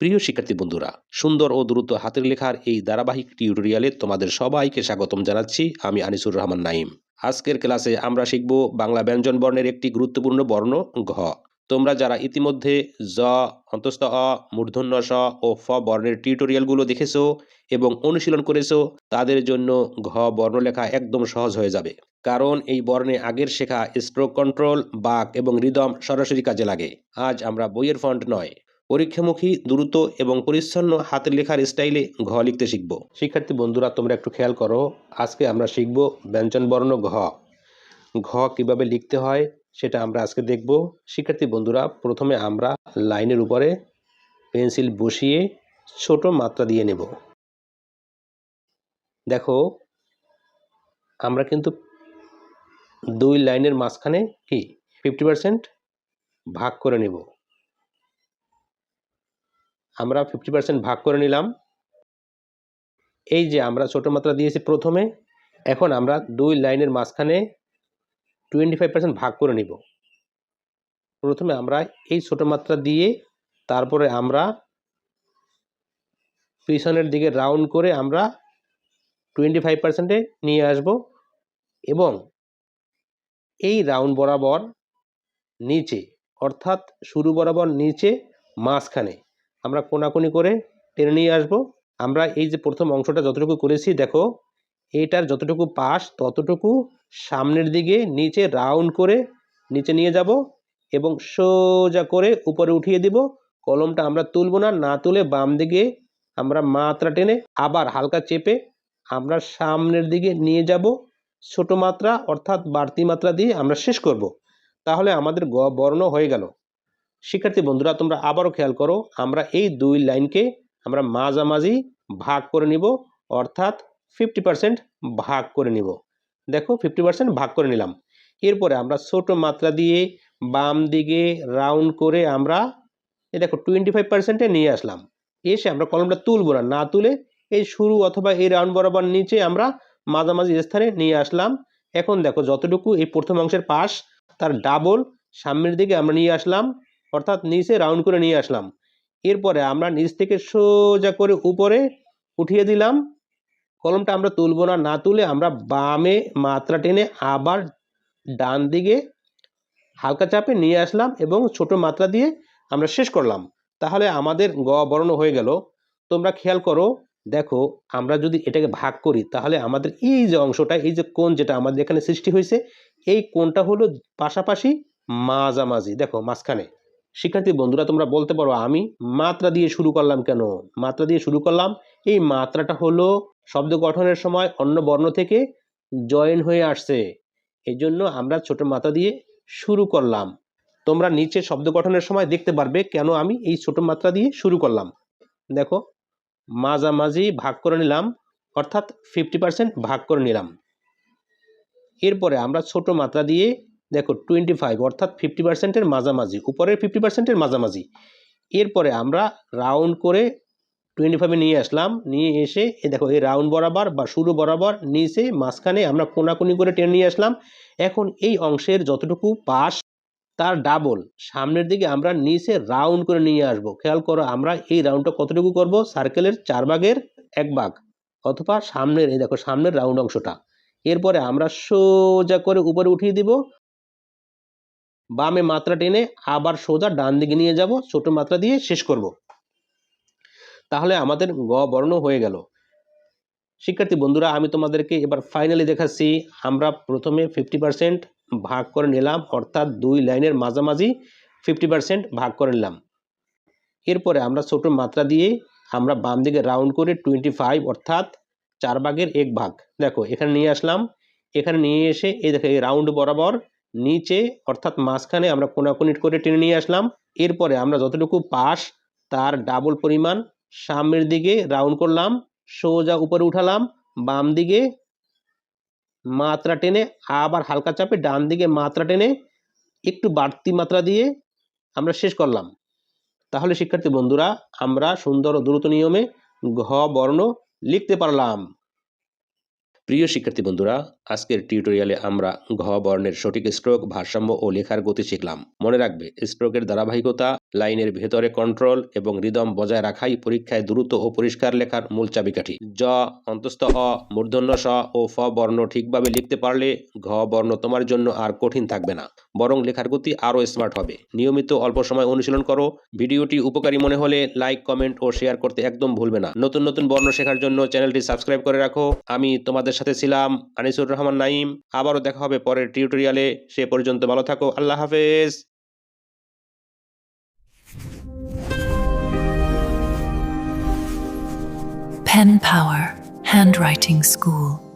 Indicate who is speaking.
Speaker 1: প্রিয় শিক্ষার্থী বন্ধুরা, সুন্দর ও দ্রুত হাতের লেখার এই ধারাবাহিক টিউটোরিয়ালে তোমাদের সবাইকে স্বাগতম জানাচ্ছি আমি আনিসুর রহমান নাইম আজকের ক্লাসে আমরা শিখব বাংলা ব্যঞ্জন বর্ণের একটি গুরুত্বপূর্ণ বর্ণ ঘ। তোমরা যারা ইতিমধ্যে জ, অন্তস্থ অ মূর্ধন্য স ও ফ বর্ণের টিউটোরিয়ালগুলো দেখেছ এবং অনুশীলন করেছ, তাদের জন্য ঘ বর্ণ লেখা একদম সহজ হয়ে যাবে। কারণ এই বর্ণে আগের শেখা স্ট্রোক কন্ট্রোল বাক এবং রিদম সরাসরি কাজে লাগে। আজ আমরা বইয়ের ফন্ট নয় পরীক্ষামুখী, দ্রুত এবং পরিচ্ছন্ন হাতের লেখার স্টাইলে ঘ লিখতে শিখব। শিক্ষার্থী বন্ধুরা, তোমরা একটু খেয়াল করো, আজকে আমরা শিখব ব্যঞ্জন বর্ণ ঘ। ঘ কীভাবে লিখতে হয় সেটা আমরা আজকে দেখব। শিক্ষার্থী বন্ধুরা, প্রথমে আমরা লাইনের উপরে পেন্সিল বসিয়ে ছোট মাত্রা দিয়ে নেব। দেখো, আমরা কিন্তু দুই লাইনের মাঝখানে কি ফিফটি পার্সেন্ট ভাগ করে নেব। আমরা ফিফটি পার্সেন্ট ভাগ করে নিলাম। এই যে আমরা ছোট মাত্রা দিয়েছি প্রথমে, এখন আমরা দুই লাইনের মাঝখানে টোয়েন্টি ফাইভ পার্সেন্ট ভাগ করে নিব। প্রথমে আমরা এই ছোট মাত্রা দিয়ে তারপরে আমরা পিছনের দিকে রাউন্ড করে আমরা টোয়েন্টি ফাইভ পার্সেন্টে নিয়ে আসব এবং এই রাউন্ড বরাবর নিচে, অর্থাৎ শুরু বরাবর নিচে মাঝখানে আমরা কোনাকুনি করে টেনে নিয়ে আসব। আমরা এই যে প্রথম অংশটা যতটুকু করেছি, দেখো, এটার যতটুকু পাশ ততটুকু সামনের দিকে নিচে রাউন্ড করে নিচে নিয়ে যাব এবং সোজা করে উপরে উঠিয়ে দিব। কলমটা আমরা তুলব না না তুলে বাম দিকে আমরা মাত্রা টেনে আবার হালকা চেপে আমরা সামনের দিকে নিয়ে যাব। ছোট মাত্রা অর্থাৎ বাড়তি মাত্রা দিয়ে আমরা শেষ করব। তাহলে আমাদের গ বর্ণ হয়ে গেল। শিক্ষার্থী বন্ধুরা, তোমরা আবারও খেয়াল করো, আমরা এই দুই লাইনকে আমরা মাঝামাঝি ভাগ করে নিব, অর্থাৎ ফিফটি পার্সেন্ট ভাগ করে নিব। দেখো ফিফটি পার্সেন্ট ভাগ করে নিলাম। এরপরে আমরা ছোট মাত্রা দিয়ে বাম দিকে রাউন্ড করে আমরা, এ দেখো টোয়েন্টি ফাইভ পার্সেন্টে নিয়ে আসলাম। এসে আমরা কলমটা তুলব না না তুলে এই শুরু অথবা এই রাউন্ড বরাবর নিচে আমরা মাঝামাঝি স্থানে নিয়ে আসলাম। এখন দেখো, যতটুকু এই প্রথম অংশের পাশ, তার ডাবল সামনের দিকে আমরা নিয়ে আসলাম। অর্থাৎ নিচে রাউন্ড করে নিয়ে আসলাম। এরপরে আমরা নিচ থেকে সোজা করে উপরে উঠিয়ে দিলাম। কলমটা আমরা তুলব না না তুলে আমরা বামে মাত্রা টেনে আবার ডান দিকে হালকা চাপে নিয়ে আসলাম এবং ছোট মাত্রা দিয়ে আমরা শেষ করলাম। তাহলে আমাদের গ বর্ণ হয়ে গেল। তোমরা খেয়াল করো, দেখো আমরা যদি এটাকে ভাগ করি, তাহলে আমাদের এই যে অংশটা, এই যে কোণ যেটা আমাদের এখানে সৃষ্টি হয়েছে, এই কোণটা হলো পাশাপাশি মাঝামাঝি। দেখো মাঝখানে। শিক্ষার্থী বন্ধুরা, তোমরা বলতে পারো, আমি মাত্রা দিয়ে শুরু করলাম কেন? মাত্রা দিয়ে শুরু করলাম, এই মাত্রাটা হলো শব্দ গঠনের সময় অন্য বর্ণ থেকে জয়েন হয়ে আসছে। এই জন্য আমরা ছোট মাত্রা দিয়ে শুরু করলাম। তোমরা নিচে শব্দ গঠনের সময় দেখতে পারবে কেন আমি এই ছোট মাত্রা দিয়ে শুরু করলাম। দেখো, মাঝামাঝি ভাগ করে নিলাম, অর্থাৎ ফিফটি পার্সেন্ট ভাগ করে নিলাম। এরপরে আমরা ছোট মাত্রা দিয়ে দেখো টোয়েন্টি ফাইভ অর্থাৎ ফিফটি পার্সেন্টের মাঝামাঝি, উপরের ফিফটি পার্সেন্টের মাঝামাঝি। এরপরে আমরা রাউন্ড করে টোয়েন্টি ফাইভে নিয়ে আসলাম, নিয়ে এসে এ দেখো এই রাউন্ড বরাবর বা শুরু বরাবর নিচে মাঝখানে আমরা কোনাকুনি করে টেনে নিয়ে আসলাম। এখন এই অংশের যতটুকু পাশ, তার ডাবল সামনের দিকে আমরা নিচে রাউন্ড করে নিয়ে আসব। খেয়াল করো আমরা এই রাউন্ডটা কতটুকু করব? সার্কেলের চার ভাগের এক ভাগ। অথবা সামনের, এই দেখো সামনের রাউন্ড অংশটা। এরপরে আমরা সোজা করে উপরে উঠিয়ে দিব। বামে মাত্রা টেনে আবার সোজা ডান দিকে নিয়ে যাব, ছোট মাত্রা দিয়ে শেষ করব। তাহলে আমাদের গ বর্ণ হয়ে গেল। শিক্ষার্থী বন্ধুরা, আমি তোমাদেরকে এবার ফাইনালি দেখাচ্ছি। আমরা প্রথমে ফিফটি পার্সেন্ট ভাগ করে নিলাম, অর্থাৎ দুই লাইনের মাঝামাঝি ফিফটি পার্সেন্ট ভাগ করে নিলাম। এরপরে আমরা ছোট মাত্রা দিয়ে আমরা বাম দিকে রাউন্ড করে টোয়েন্টি ফাইভ অর্থাৎ চার ভাগের এক ভাগ। দেখো, এখানে নিয়ে আসলাম। এখানে নিয়ে এসে, এই দেখো, এই রাউন্ড বরাবর নিচে, অর্থাৎ মাঝখানে আমরা কোনাকুনি করে টেনে নিয়ে আসলাম। এরপরে আমরা যতটুকু পাশ, তার ডাবল পরিমাণ, সামনের দিকে রাউন্ড করলাম, সোজা উপরে উঠালাম, বাম দিকে মাত্রা টেনে আবার হালকা চাপে ডান দিকে মাত্রা টেনে একটু বাড়তি মাত্রা দিয়ে আমরা শেষ করলাম। তাহলে, শিক্ষার্থী বন্ধুরা, আমরা সুন্দর ও দ্রুত নিয়মে ঘ বর্ণ লিখতে পারলাম। প্রিয় শিক্ষার্থী বন্ধুরা, আজকের টিউটোরিয়ালে আমরা ঘ বর্ণের সঠিক স্ট্রোক ভারসাম্য ও লেখার গতি শিখলাম। মনে রাখবে স্ট্রোকের ধারাবাহিকতা লাইনের ভেতরে কন্ট্রোল এবং রিদম বজায় রাখাই পরীক্ষায় দ্রুত ও পরিষ্কার লেখার মূল চাবিকাঠি। জ, অন্তস্থ অ মূর্ধন্য স ও ফ বর্ণ ঠিকভাবে লিখতে পারলে ঘ বর্ণ তোমার জন্য আর কঠিন থাকবে না, বরং লেখার গতি আরও স্মার্ট হবে। নিয়মিত অল্প সময় অনুশীলন করো, ভিডিওটি উপকারী মনে হলে লাইক কমেন্ট ও শেয়ার করতে একদম ভুলবে না। নতুন নতুন বর্ণ শেখার জন্য চ্যানেলটি সাবস্ক্রাইব করে রাখো। আমি তোমাদের সাথে ছিলাম। আনিসুর রহমান নাইম আবারও দেখা হবে পরের টিউটোরিয়ালে। সে পর্যন্ত ভালো থাকো, আল্লাহ হাফেজ।
Speaker 2: Pen Power, Handwriting School.